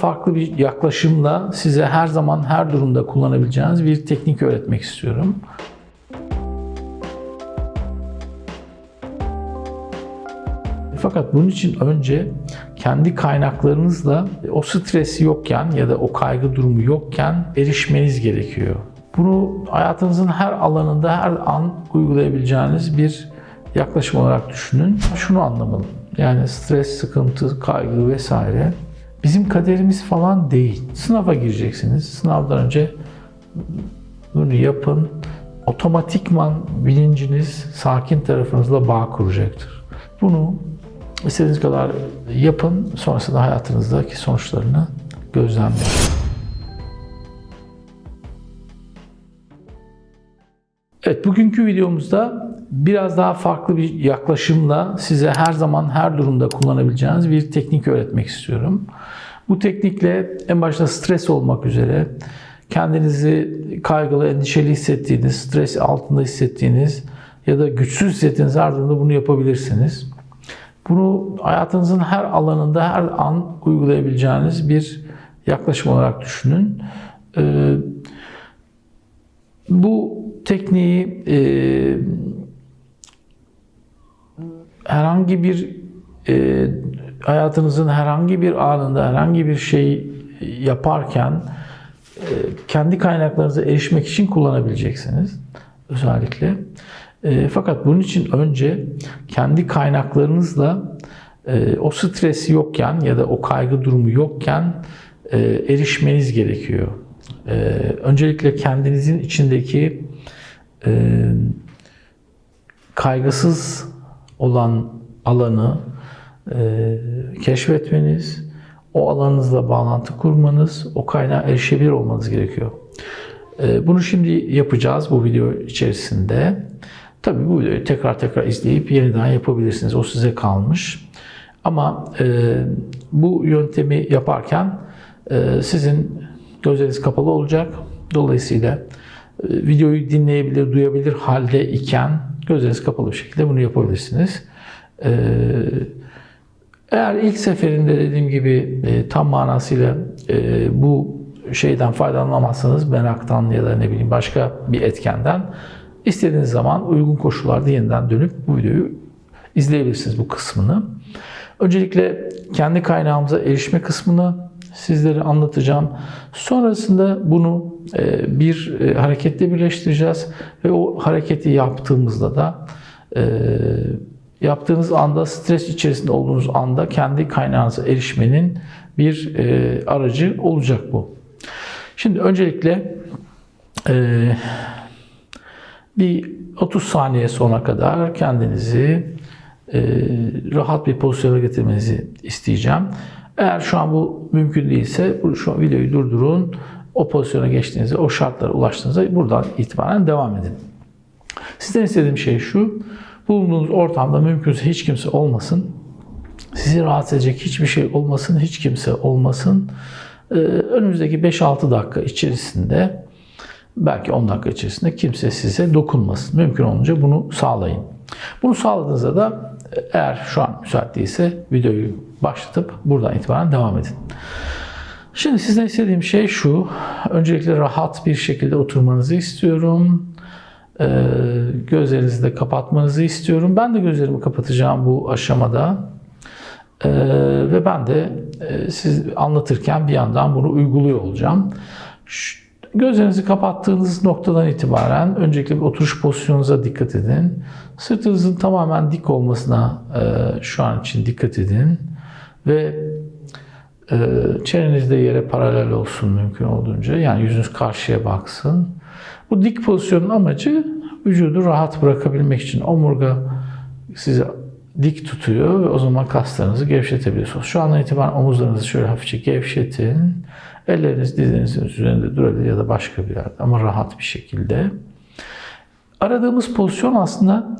farklı bir yaklaşımla size her zaman her durumda kullanabileceğiniz bir teknik öğretmek istiyorum. Fakat bunun için önce kendi kaynaklarınızla o stres yokken ya da o kaygı durumu yokken erişmeniz gerekiyor. Bunu hayatınızın her alanında her an uygulayabileceğiniz bir yaklaşım olarak düşünün. Şunu anlamalı. Yani stres, sıkıntı, kaygı vesaire bizim kaderimiz falan değil. Sınava gireceksiniz. Sınavdan önce bunu yapın. Otomatikman bilinciniz sakin tarafınızla bağ kuracaktır. Bunu istediğiniz kadar yapın. Sonrasında hayatınızdaki sonuçlarını gözlemleyin. Evet, bugünkü videomuzda biraz daha farklı bir yaklaşımla size her zaman her durumda kullanabileceğiniz bir teknik öğretmek istiyorum. Bu teknikle en başta stres olmak üzere kendinizi kaygılı, endişeli hissettiğiniz, stres altında hissettiğiniz ya da güçsüz hissettiğiniz her durumda bunu yapabilirsiniz. Bunu hayatınızın her alanında her an uygulayabileceğiniz bir yaklaşım olarak düşünün. Ee, bu tekniği herhangi bir e, hayatınızın herhangi bir anında herhangi bir şey yaparken e, kendi kaynaklarınıza erişmek için kullanabileceksiniz özellikle. E, fakat bunun için önce kendi kaynaklarınızla e, o stresi yokken ya da o kaygı durumu yokken e, erişmeniz gerekiyor. E, öncelikle kendinizin içindeki e, kaygısız olan alanı e, keşfetmeniz, o alanınızla bağlantı kurmanız, o kaynağa erişebilir olmanız gerekiyor. E, bunu şimdi yapacağız bu video içerisinde. Tabii bu videoyu tekrar tekrar izleyip yeniden yapabilirsiniz. O size kalmış. Ama e, bu yöntemi yaparken e, sizin gözleriniz kapalı olacak. Dolayısıyla e, videoyu dinleyebilir, duyabilir halde iken gözleriniz kapalı bir şekilde bunu yapabilirsiniz. E, eğer ilk seferinde dediğim gibi e, tam manasıyla e, bu şeyden faydalanamazsanız meraktan ya da ne bileyim başka bir etkenden istediğiniz zaman uygun koşullarda yeniden dönüp bu videoyu izleyebilirsiniz bu kısmını. Öncelikle kendi kaynağımıza erişme kısmını sizlere anlatacağım. Sonrasında bunu e, bir e, hareketle birleştireceğiz ve o hareketi yaptığımızda da e, yaptığınız anda stres içerisinde olduğunuz anda kendi kaynağınıza erişmenin bir aracı olacak bu. Şimdi öncelikle bir 30 saniye sonra kadar kendinizi rahat bir pozisyona getirmenizi isteyeceğim. Eğer şu an bu mümkün değilse şu an videoyu durdurun. O pozisyona geçtiğinizde, o şartlara ulaştığınızda buradan itibaren devam edin. Sizden istediğim şey şu. Bulunduğunuz ortamda mümkünse hiç kimse olmasın. Sizi rahatsız edecek hiçbir şey olmasın, hiç kimse olmasın. Ee, önümüzdeki 5-6 dakika içerisinde belki 10 dakika içerisinde kimse size dokunmasın. Mümkün olunca bunu sağlayın. Bunu sağladığınızda da eğer şu an müsait değilse videoyu başlatıp buradan itibaren devam edin. Şimdi sizden istediğim şey şu. Öncelikle rahat bir şekilde oturmanızı istiyorum. Ee, gözlerinizi de kapatmanızı istiyorum. Ben de gözlerimi kapatacağım bu aşamada. Ee, ve ben de e, siz anlatırken bir yandan bunu uyguluyor olacağım. Şu, Gözlerinizi kapattığınız noktadan itibaren öncelikle bir oturuş pozisyonunuza dikkat edin. Sırtınızın tamamen dik olmasına e, şu an için dikkat edin. Ve e, çeneniz de yere paralel olsun mümkün olduğunca. Yani yüzünüz karşıya baksın. Bu dik pozisyonun amacı vücudu rahat bırakabilmek için. Omurga sizi dik tutuyor ve o zaman kaslarınızı gevşetebiliyorsunuz. Şu andan itibaren omuzlarınızı şöyle hafifçe gevşetin. Elleriniz dizinizin üzerinde durabilir ya da başka bir yerde ama rahat bir şekilde. Aradığımız pozisyon aslında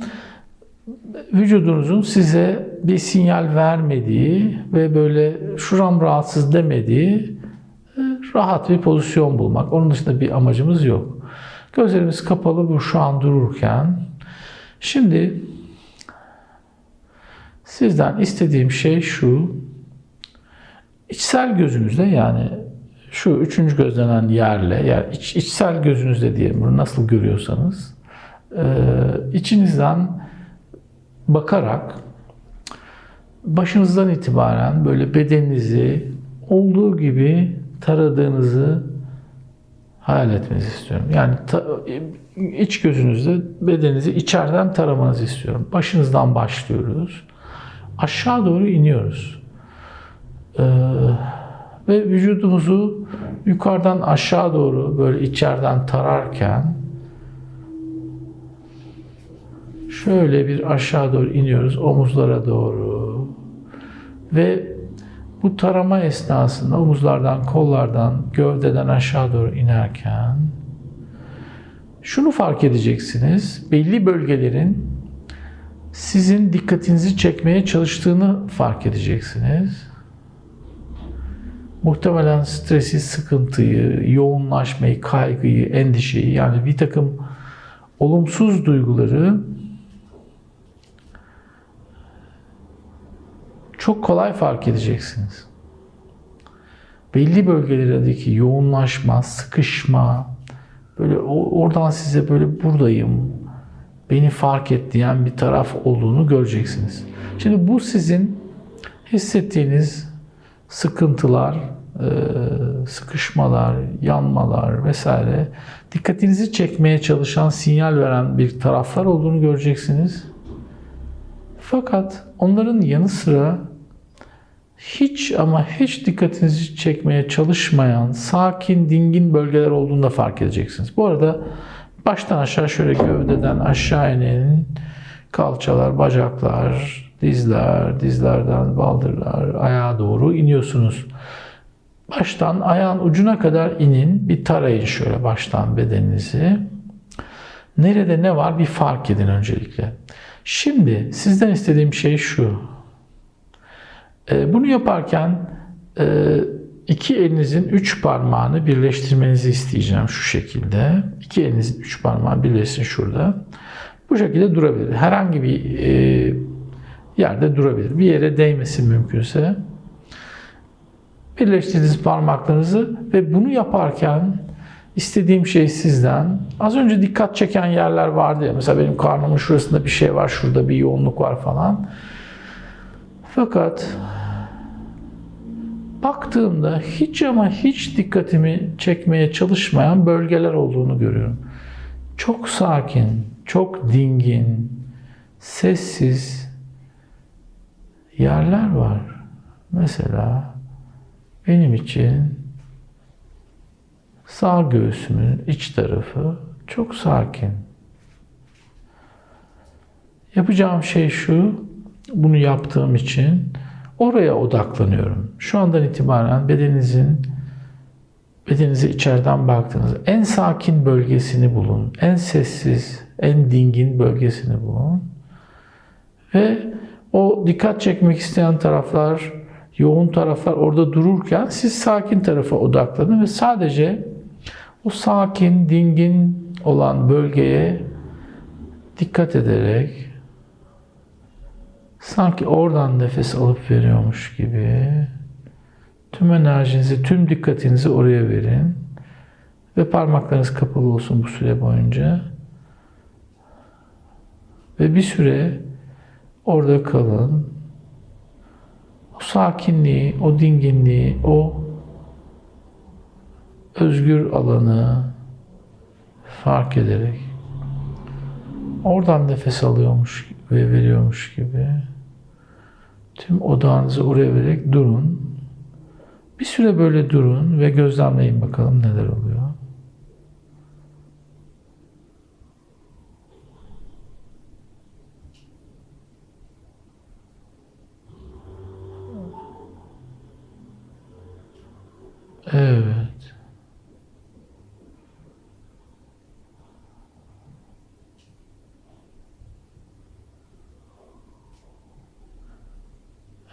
vücudunuzun size bir sinyal vermediği ve böyle şuram rahatsız demediği e, rahat bir pozisyon bulmak. Onun dışında bir amacımız yok. Gözlerimiz kapalı bu şu an dururken. Şimdi sizden istediğim şey şu. içsel gözünüzde yani şu üçüncü gözlenen yerle yani iç, içsel gözünüzde diyelim bunu nasıl görüyorsanız e, içinizden bakarak başınızdan itibaren böyle bedeninizi olduğu gibi taradığınızı hayal etmenizi istiyorum. Yani ta- iç gözünüzde bedeninizi içeriden taramanızı istiyorum. Başınızdan başlıyoruz. Aşağı doğru iniyoruz. Ee, ve vücudumuzu yukarıdan aşağı doğru böyle içeriden tararken şöyle bir aşağı doğru iniyoruz omuzlara doğru ve bu tarama esnasında omuzlardan, kollardan, gövdeden aşağı doğru inerken şunu fark edeceksiniz. Belli bölgelerin sizin dikkatinizi çekmeye çalıştığını fark edeceksiniz. Muhtemelen stresi, sıkıntıyı, yoğunlaşmayı, kaygıyı, endişeyi yani bir takım olumsuz duyguları çok kolay fark edeceksiniz. Belli bölgelerdeki yoğunlaşma, sıkışma, böyle oradan size böyle buradayım, beni fark et diyen bir taraf olduğunu göreceksiniz. Şimdi bu sizin hissettiğiniz sıkıntılar, e, sıkışmalar, yanmalar vesaire dikkatinizi çekmeye çalışan, sinyal veren bir taraflar olduğunu göreceksiniz. Fakat onların yanı sıra hiç ama hiç dikkatinizi çekmeye çalışmayan, sakin, dingin bölgeler olduğunu da fark edeceksiniz. Bu arada baştan aşağı şöyle gövdeden aşağı inin kalçalar, bacaklar, dizler, dizlerden baldırlar, ayağa doğru iniyorsunuz. Baştan ayağın ucuna kadar inin, bir tarayın şöyle baştan bedeninizi. Nerede ne var bir fark edin öncelikle. Şimdi sizden istediğim şey şu. Ee, Bunu yaparken e, iki elinizin üç parmağını birleştirmenizi isteyeceğim şu şekilde. İki elinizin üç parmağı birleşsin şurada. Bu şekilde durabilir. Herhangi bir e, yerde durabilir. Bir yere değmesin mümkünse. Birleştirdiğiniz parmaklarınızı ve bunu yaparken istediğim şey sizden az önce dikkat çeken yerler vardı ya mesela benim karnımın şurasında bir şey var şurada bir yoğunluk var falan fakat baktığımda hiç ama hiç dikkatimi çekmeye çalışmayan bölgeler olduğunu görüyorum. Çok sakin, çok dingin, sessiz yerler var. Mesela benim için sağ göğsümün iç tarafı çok sakin. Yapacağım şey şu, bunu yaptığım için oraya odaklanıyorum. Şu andan itibaren bedeninizin bedeninize içeriden baktığınız en sakin bölgesini bulun. En sessiz, en dingin bölgesini bulun. Ve o dikkat çekmek isteyen taraflar, yoğun taraflar orada dururken siz sakin tarafa odaklanın ve sadece o sakin, dingin olan bölgeye dikkat ederek sanki oradan nefes alıp veriyormuş gibi tüm enerjinizi, tüm dikkatinizi oraya verin ve parmaklarınız kapalı olsun bu süre boyunca. Ve bir süre orada kalın. O sakinliği, o dinginliği, o özgür alanı fark ederek oradan nefes alıyormuş ve veriyormuş gibi tüm odağınızı oraya vererek durun. Bir süre böyle durun ve gözlemleyin bakalım neler oluyor. Evet.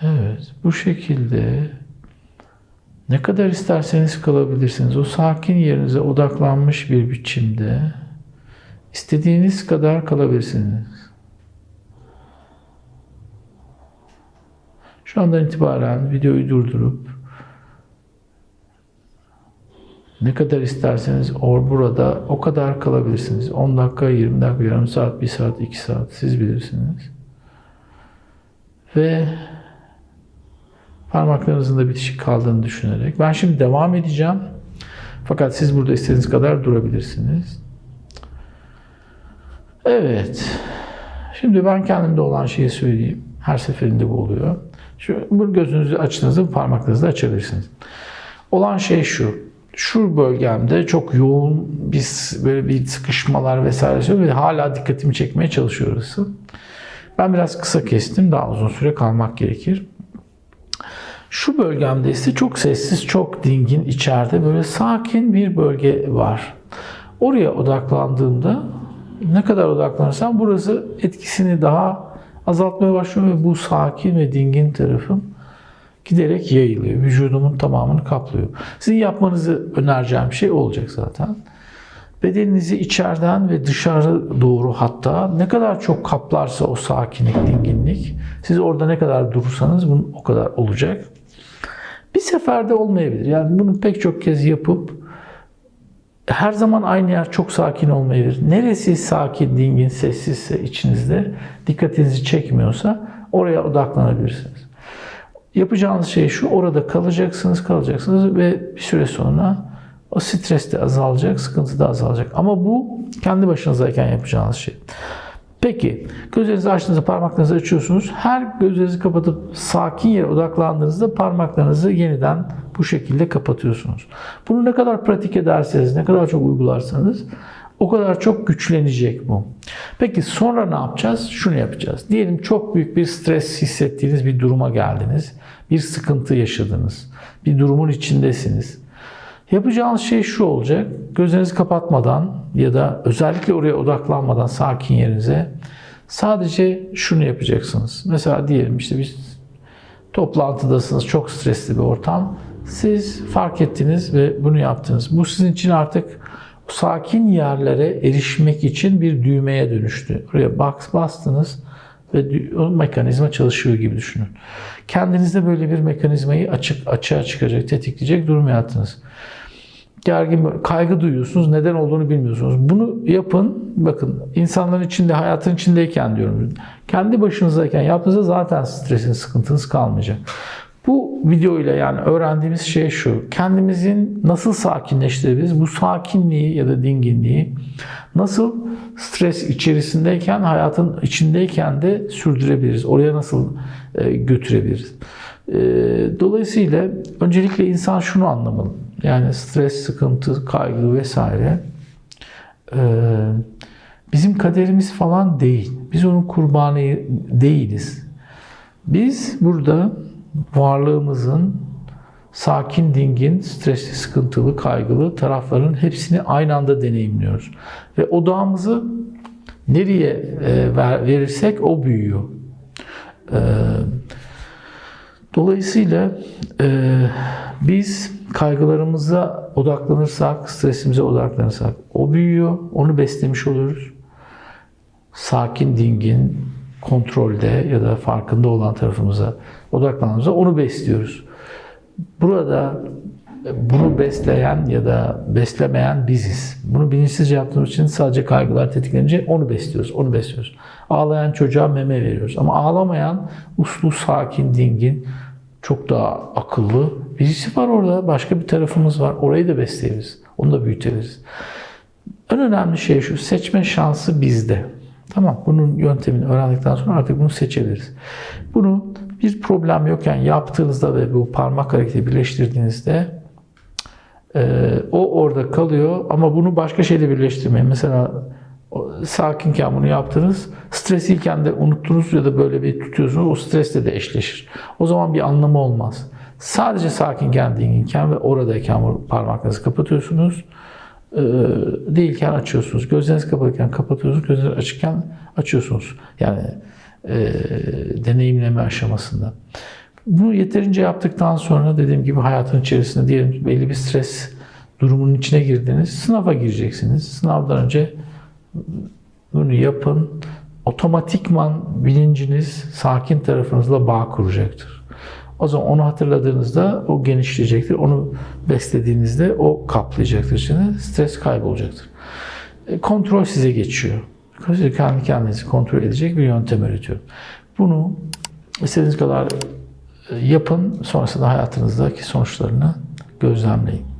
Evet, bu şekilde ne kadar isterseniz kalabilirsiniz. O sakin yerinize odaklanmış bir biçimde istediğiniz kadar kalabilirsiniz. Şu andan itibaren videoyu durdurup Ne kadar isterseniz or burada o kadar kalabilirsiniz. 10 dakika, 20 dakika, yarım saat, 1 saat, 2 saat siz bilirsiniz. Ve parmaklarınızın da bitişik kaldığını düşünerek. Ben şimdi devam edeceğim. Fakat siz burada istediğiniz kadar durabilirsiniz. Evet. Şimdi ben kendimde olan şeyi söyleyeyim. Her seferinde bu oluyor. Şu bu gözünüzü açtığınızda bu parmaklarınızı açabilirsiniz. Olan şey şu. Şu bölgemde çok yoğun bir böyle bir sıkışmalar vesaire ve hala dikkatimi çekmeye çalışıyor orası. Ben biraz kısa kestim. Daha uzun süre kalmak gerekir. Şu bölgemde ise çok sessiz, çok dingin içeride böyle sakin bir bölge var. Oraya odaklandığımda ne kadar odaklanırsam burası etkisini daha azaltmaya başlıyor ve bu sakin ve dingin tarafım giderek yayılıyor. Vücudumun tamamını kaplıyor. Sizin yapmanızı önereceğim şey olacak zaten. Bedeninizi içeriden ve dışarı doğru hatta ne kadar çok kaplarsa o sakinlik, dinginlik, siz orada ne kadar durursanız bunun o kadar olacak. Bir seferde olmayabilir. Yani bunu pek çok kez yapıp her zaman aynı yer çok sakin olmayabilir. Neresi sakin, dingin, sessizse içinizde, dikkatinizi çekmiyorsa oraya odaklanabilirsiniz. Yapacağınız şey şu, orada kalacaksınız, kalacaksınız ve bir süre sonra o stres de azalacak, sıkıntı da azalacak. Ama bu kendi başınızdayken yapacağınız şey. Peki, gözlerinizi açtığınızda parmaklarınızı açıyorsunuz. Her gözlerinizi kapatıp sakin yere odaklandığınızda parmaklarınızı yeniden bu şekilde kapatıyorsunuz. Bunu ne kadar pratik ederseniz, ne kadar çok uygularsanız o kadar çok güçlenecek bu. Peki sonra ne yapacağız? Şunu yapacağız. Diyelim çok büyük bir stres hissettiğiniz bir duruma geldiniz. Bir sıkıntı yaşadınız. Bir durumun içindesiniz. Yapacağınız şey şu olacak. Gözlerinizi kapatmadan ya da özellikle oraya odaklanmadan sakin yerinize sadece şunu yapacaksınız. Mesela diyelim işte bir toplantıdasınız, çok stresli bir ortam. Siz fark ettiniz ve bunu yaptınız. Bu sizin için artık sakin yerlere erişmek için bir düğmeye dönüştü. Oraya bastınız ve o mekanizma çalışıyor gibi düşünün. Kendinizde böyle bir mekanizmayı açık açığa çıkacak, tetikleyecek durum yarattınız gergin, kaygı duyuyorsunuz. Neden olduğunu bilmiyorsunuz. Bunu yapın. Bakın insanların içinde, hayatın içindeyken diyorum. Kendi başınızdayken yaptığınızda zaten stresin, sıkıntınız kalmayacak. Bu video ile yani öğrendiğimiz şey şu. Kendimizin nasıl sakinleştirebiliriz? Bu sakinliği ya da dinginliği nasıl stres içerisindeyken, hayatın içindeyken de sürdürebiliriz? Oraya nasıl e, götürebiliriz? E, dolayısıyla öncelikle insan şunu anlamalı. Yani stres, sıkıntı, kaygı vesaire bizim kaderimiz falan değil. Biz onun kurbanı değiliz. Biz burada varlığımızın sakin, dingin, stresli, sıkıntılı, kaygılı tarafların hepsini aynı anda deneyimliyoruz. Ve odağımızı nereye verirsek o büyüyor. Dolayısıyla biz kaygılarımıza odaklanırsak, stresimize odaklanırsak o büyüyor. Onu beslemiş oluyoruz. Sakin, dingin, kontrolde ya da farkında olan tarafımıza odaklandığımızda onu besliyoruz. Burada bunu besleyen ya da beslemeyen biziz. Bunu bilinçsizce yaptığımız için sadece kaygılar tetiklenince onu besliyoruz, onu besliyoruz. Ağlayan çocuğa meme veriyoruz. Ama ağlamayan uslu, sakin, dingin, çok daha akıllı birisi var orada. Başka bir tarafımız var. Orayı da besleyebiliriz. Onu da büyütebiliriz. En önemli şey şu. Seçme şansı bizde. Tamam. Bunun yöntemini öğrendikten sonra artık bunu seçebiliriz. Bunu bir problem yokken yaptığınızda ve bu parmak hareketi birleştirdiğinizde e, o orada kalıyor ama bunu başka şeyle birleştirmeyin. Mesela sakinken bunu yaptınız. Stresliyken de unuttunuz ya da böyle bir tutuyorsunuz. O stresle de eşleşir. O zaman bir anlamı olmaz. Sadece sakinken, dinginken ve oradayken parmaklarınızı kapatıyorsunuz. Ee, değilken açıyorsunuz. Gözleriniz kapalıyken kapatıyorsunuz. Gözleriniz açıkken açıyorsunuz. Yani e, deneyimleme aşamasında. Bunu yeterince yaptıktan sonra dediğim gibi hayatın içerisinde diyelim belli bir stres durumunun içine girdiniz. Sınava gireceksiniz. Sınavdan önce bunu yapın. Otomatikman bilinciniz sakin tarafınızla bağ kuracaktır. O zaman onu hatırladığınızda o genişleyecektir. Onu beslediğinizde o kaplayacaktır. Şimdi stres kaybolacaktır. E, Kontrol size geçiyor. Kendi kendinizi kontrol edecek bir yöntem öğretiyorum. Bunu istediğiniz kadar e, yapın. Sonrasında hayatınızdaki sonuçlarını gözlemleyin.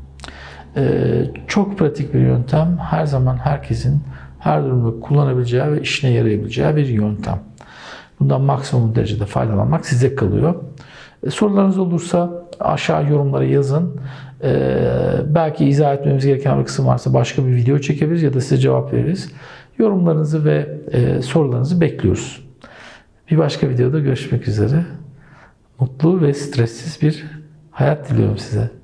Ee, çok pratik bir yöntem. Her zaman herkesin her durumda kullanabileceği ve işine yarayabileceği bir yöntem. Bundan maksimum derecede faydalanmak size kalıyor. Ee, sorularınız olursa aşağı yorumlara yazın. Ee, belki izah etmemiz gereken bir kısım varsa başka bir video çekebiliriz ya da size cevap veririz. Yorumlarınızı ve e, sorularınızı bekliyoruz. Bir başka videoda görüşmek üzere. Mutlu ve stressiz bir hayat diliyorum size.